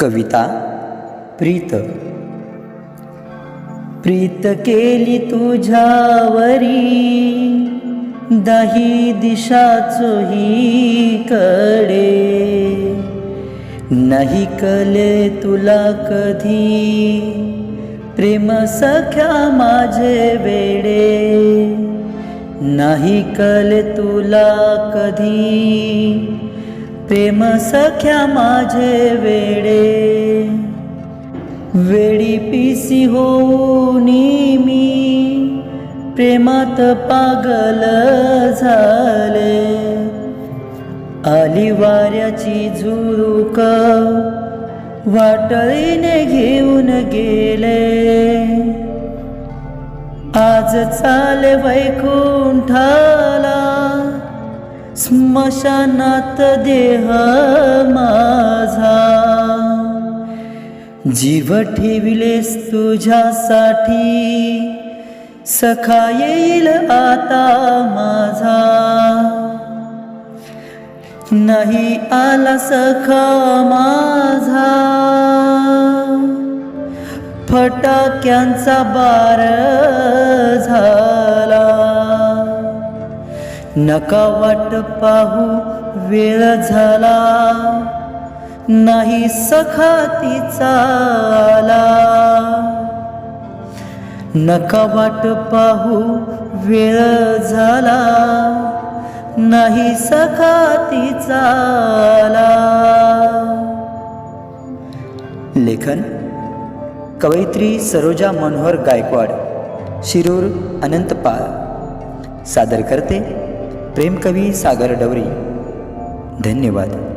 कविता प्रीत. प्रीत केली तुझ्यावरी दाही दिशा चोही कडे. नाही कले तुला कधी प्रेम सख्या माझे वेडे. नाही कले तुला कधी प्रेम सख्या माझे वेडे. वेडी पिसी होनी मी प्रेमात पागल झाले. आली वाऱ्याची झुळूक वाटळीने घेऊन गेले. आज चाले वैकुंठा स्मशानात देह माझा. जीव ठेविलेस तुझ्यासाठी सखा येईल आता माझा. नाही आला सखा माझा. फटाक्यांचा बार नका वाट पाहू वेळ झाला. नाही सखा तिचा आला. नका वाट पाहू वेळ झाला. नाही सखा तिचा आला. लेखन कवयित्री सरोजा मनोहर गायकवाड शिरूर अनंतपाळ सादर करते प्रेमकवी सागर डवरी. धन्यवाद.